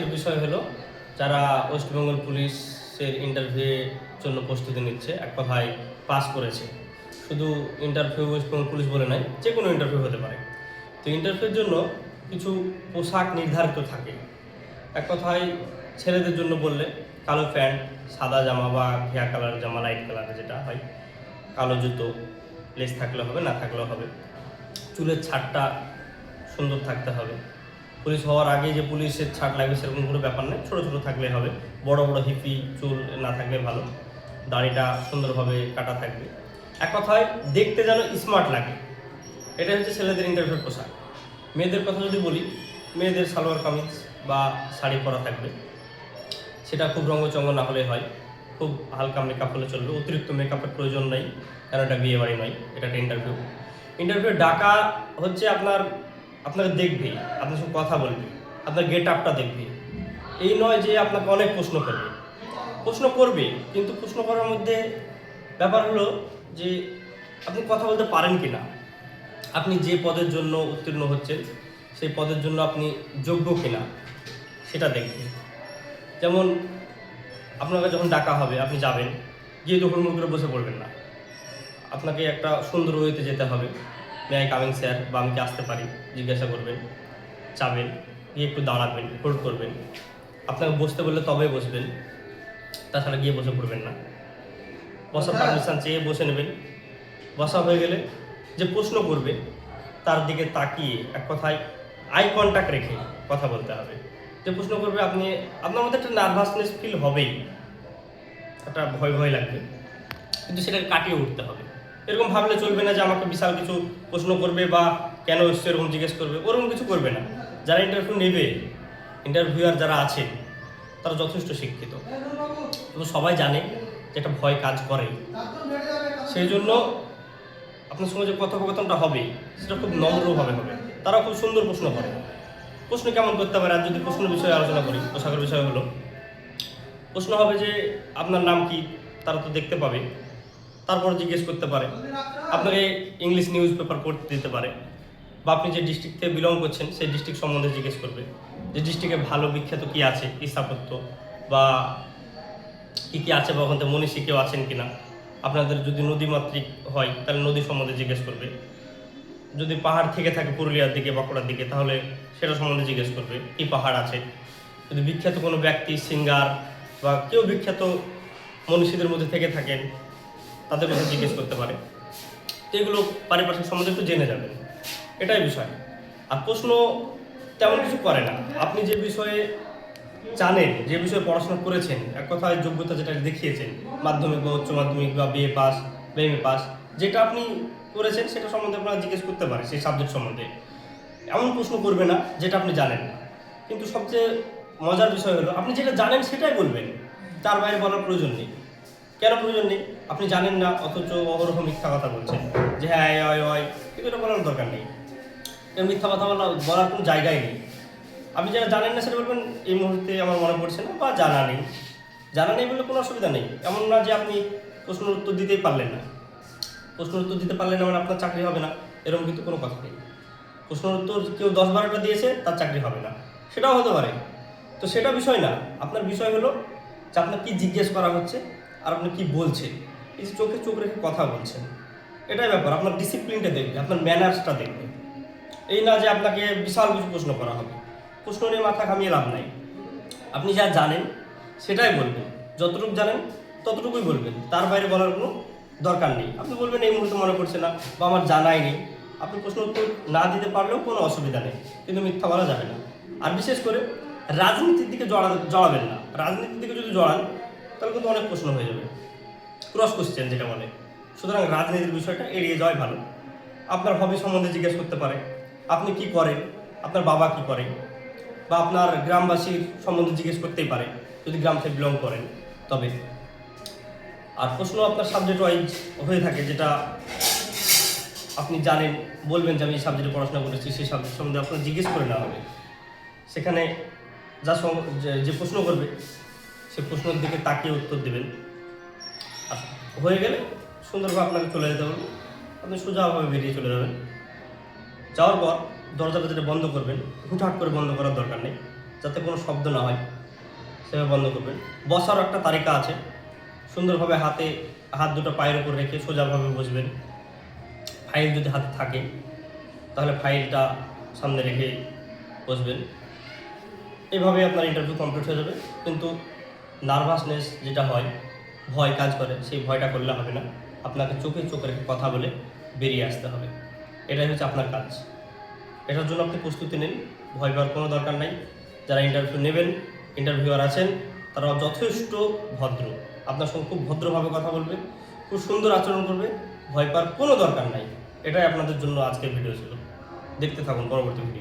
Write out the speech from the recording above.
আজকের বিষয় হলো, যারা ওয়েস্টবেঙ্গল পুলিশের ইন্টারভিউয়ের জন্য প্রস্তুতি নিচ্ছে, এক কথায় পাস করেছে। শুধু ইন্টারভিউ ওয়েস্টবেঙ্গল পুলিশ বলে নাই যে কোনো ইন্টারভিউ হতে পারে। তো ইন্টারভিউর জন্য কিছু পোশাক নির্ধারিত থাকে। এক কথায়, ছেলেদের জন্য বললে, কালো প্যান্ট, সাদা জামা বা ঘিয়া কালার জামা লাইট কালার যেটা হয়, কালো জুতো লেস থাকলে হবে, না থাকলেও হবে। চুলের ছাড়টা সুন্দর থাকতে হবে। পুলিশ হওয়ার আগে যে পুলিশের ছাড় লাগবে সেরকম কোনো ব্যাপার নেই ছোটো ছোটো থাকলে হবে। বড় বড় হিপি চুল না থাকলে ভালো। দাড়িটা সুন্দরভাবে কাটা থাকবে। এক কথায়, দেখতে যেন স্মার্ট লাগে। এটা হচ্ছে ছেলেদের ইন্টারভিউর পোশাক। মেয়েদের কথা যদি বলি, মেয়েদের সালোয়ার কামিজ বা শাড়ি পরা থাকবে। সেটা খুব রঙ্গচঙ্গ না হলে হয়। খুব হালকা মেকআপ হলে চলবে। অতিরিক্ত মেকআপের প্রয়োজন নেই। কারণ এটা বিয়ে বাড়ি নয়? এটা একটা ইন্টারভিউ ইন্টারভিউ ডাকা হচ্ছে আপনার আপনাকে দেখবে, আপনার সঙ্গে কথা বলবে, আপনার গেট আপটা দেখবে। এই নয় যে আপনাকে অনেক প্রশ্ন করবে। প্রশ্ন করবে, কিন্তু প্রশ্ন করার মধ্যে ব্যাপার হলো যে আপনি কথা বলতে পারেন কি না আপনি যে পদের জন্য উত্তীর্ণ হচ্ছেন, সেই পদের জন্য আপনি যোগ্য কিনা, সেটা দেখবে। যেমন আপনাকে যখন ডাকা হবে, আপনি যাবেন, গিয়ে মুখ করে বসে পড়বেন না। আপনাকে একটা সুন্দর ওয়েতে যেতে হবে। মে আই কামিং স্যার বা আমি কি আসতে পারি? জিজ্ঞাসা করবেন। চাবেন গিয়ে একটু দাঁড়াবেন হোল্ড করবেন। আপনাকে বসতে বললে তবে বসবেন। তাছাড়া গিয়ে বসে পড়বেন না। বসার পারমিশন চেয়ে বসে নেবেন। বসা হয়ে গেলে যে প্রশ্ন করবে তার দিকে তাকিয়ে এক কথায় আই কন্ট্যাক্ট রেখে কথা বলতে হবে। যে প্রশ্ন করবে আপনি আপনার মধ্যে একটা নার্ভাসনেস ফিল হবেই। একটা ভয় ভয় লাগবে। কিন্তু সেটাকে কাটিয়ে উঠতে হবে। এরকম ভাবলে চলবে না যে আমাকে বিশাল কিছু প্রশ্ন করবে বা কেন এসছে এরকম জিজ্ঞেস করবে, ওরকম কিছু করবে না। যারা ইন্টারভিউ নেবে ইন্টারভিউয়ার যারা আছেন তারা যথেষ্ট শিক্ষিত। কিন্তু সবাই জানে যে একটা ভয় কাজ করে। সেই জন্য আপনার সঙ্গে যে কথোপকথনটা হবে, সেটা খুব নম্রভাবে হবে। তারা খুব সুন্দর প্রশ্ন করে। প্রশ্ন কেমন করতে পারে? আর যদি প্রশ্ন বিষয়ে আলোচনা করি পোশাকের বিষয় হলো প্রশ্ন হবে যে, আপনার নাম কি? তারা তো দেখতে পাবে। তারপর জিজ্ঞেস করতে পারে। আপনাকে ইংলিশ নিউজ পেপার পড়তে দিতে পারে। বা আপনি যে ডিস্ট্রিক্ট থেকে বিলং করছেন, সেই ডিস্ট্রিক্ট সম্বন্ধে জিজ্ঞেস করবে। যে ডিস্ট্রিক্টে ভালো বিখ্যাত কি আছে? কি স্থাপত্য? বা কি কি আছে? বা ওখান থেকে মনীষী কেউ আছেন কি না আপনাদের যদি নদীমাতৃক হয়, তাহলে নদী সম্বন্ধে জিজ্ঞেস করবে। যদি পাহাড় থেকে থাকে পুরুলিয়ার দিকে, বাঁকুড়ার দিকে, তাহলে সেটা সম্বন্ধে জিজ্ঞেস করবে, কি পাহাড় আছে? যদি বিখ্যাত কোনো ব্যক্তি সিঙ্গার বা কেউ বিখ্যাত মনীষীদের মধ্যে থেকে থাকেন তাদের কথা জিজ্ঞেস করতে পারে। তো এগুলো পারিপার্শ্বিক সম্বন্ধে একটু জেনে যাবেন। এটাই বিষয়। আর প্রশ্ন তেমন কিছু করে না। আপনি যে বিষয়ে জানেন, যে বিষয়ে পড়াশোনা করেছেন, এক কথায় যোগ্যতা যেটা দেখিয়েছেন, মাধ্যমিক বা উচ্চ মাধ্যমিক বা বিএ পাস বা এম এ পাস যেটা আপনি করেছেন সেটা সম্বন্ধে আপনারা জিজ্ঞেস করতে পারে সেই সাবজেক্ট সম্বন্ধে। এমন প্রশ্ন করবে না যেটা আপনি জানেন না। কিন্তু সবচেয়ে মজার বিষয় হলো, আপনি যেটা জানেন সেটাই বলবেন। তার বাইরে বলার প্রয়োজন নেই। কেন প্রয়োজন নেই? আপনি জানেন না, অথচ অহরহ মিথ্যা কথা বলছেন। যে হ্যাঁ অয় অয় কিন্তু এটা বলার দরকার নেই। মিথ্যা কথা বলা, বলার কোনো জায়গাই নেই। আপনি যেটা জানেন না সেটা বলবেন, এই মুহূর্তে আমার মনে পড়ছে না, বা জানা নেই। জানা নেই বলে কোনো অসুবিধা নেই। এমন না যে আপনি প্রশ্নের উত্তর দিতেই পারলেন না। প্রশ্নের উত্তর দিতে পারলেন না মানে আপনার চাকরি হবে না, এরকম কিন্তু কোনো কথা নেই। প্রশ্নের উত্তর কেউ দশ বারোটা দিয়েছে, তার চাকরি হবে না। সেটাও হতে পারে। তো সেটা বিষয় না। আপনার বিষয় হলো যে আপনার কী জিজ্ঞেস করা হচ্ছে আর আপনি কি বলছেন? এই যে চোখে চোখ রেখে কথা বলছেন, এটাই ব্যাপার। আপনার ডিসিপ্লিনটা দেখবে, আপনার ম্যানার্সটা দেখবে। এই না যে আপনাকে বিশাল কিছু প্রশ্ন করা হবে। প্রশ্ন নিয়ে মাথা ঘামিয়ে লাভ নাই। আপনি যা জানেন, সেটাই বলবেন। যতটুকু জানেন, ততটুকুই বলবেন। তার বাইরে বলার কোনো দরকার নেই। আপনি বলবেন, এই মুহূর্তে মনে পড়ছে না বা আমার জানাই নেই। আপনি প্রশ্ন উত্তর না দিতে পারলেও কোনো অসুবিধা নেই। কিন্তু মিথ্যা বলা যাবে না। আর বিশেষ করে, রাজনীতির দিকে জড়া জড়াবেন না। রাজনীতির দিকে যদি জড়ান তাহলে কিন্তু অনেক প্রশ্ন হয়ে যাবে। ক্রস কোশ্চেন যেটা বলে। সুতরাং রাজনীতির বিষয়টা এড়িয়ে যাওয়াই ভালো। আপনার হবি সম্বন্ধে জিজ্ঞেস করতে পারে। আপনি কি করেন? আপনার বাবা কি করে বা আপনার গ্রামবাসীর সম্বন্ধে জিজ্ঞেস করতেই পারে, যদি গ্রাম থেকে বিলং করেন। তবে আর প্রশ্ন আপনার সাবজেক্ট ওয়াইজ হয়ে থাকে যেটা আপনি জানেন, বলবেন যে আমি এই সাবজেক্টে পড়াশোনা করেছি, সেই সাবজেক্ট সম্বন্ধে আপনার জিজ্ঞেস করে নেওয়া হবে। সেখানে যে- যে প্রশ্ন করবে সে প্রশ্নের দিকে তাকিয়ে উত্তর দেবেন। আর হয়ে গেলে সুন্দরভাবে আপনাকে চলে যেতে হবে। আপনি সোজাভাবে বেরিয়ে চলে যাবেন। যাওয়ার পর দরজাটা যেটা বন্ধ করবেন, হুটহাট করে বন্ধ করার দরকার নেই, যাতে কোনো শব্দ না হয়, সেভাবে বন্ধ করবেন। বসার একটা তালিকা আছে। সুন্দরভাবে হাতে, হাত দুটো পায়ের উপর রেখে সোজাভাবে বসবেন। ফাইল যদি হাতে থাকে, তাহলে ফাইলটা সামনে রেখে বসবেন। এইভাবে আপনার ইন্টারভিউ কমপ্লিট হয়ে যাবে। কিন্তু নার্ভাসনেস যেটা হয়, ভয় কাজ করে, সেই ভয়টা করলে হবে না। আপনাকে চোখে চোখ রেখে কথা বলে বেরিয়ে আসতে হবে। এটাই হচ্ছে আপনার কাজ। এটার জন্য আপনি প্রস্তুতি নিন। ভয় পাওয়ার কোনো দরকার নাই। যারা ইন্টারভিউ নেবেন ইন্টারভিউয়ার আছেন তারা যথেষ্ট ভদ্র। আপনার সঙ্গে খুব ভদ্রভাবে কথা বলবে, খুব সুন্দর আচরণ করবে, ভয় পাওয়ার কোনো দরকার নাই। এটাই আপনাদের জন্য আজকের ভিডিও ছিল। দেখতে থাকুন পরবর্তী ভিডিও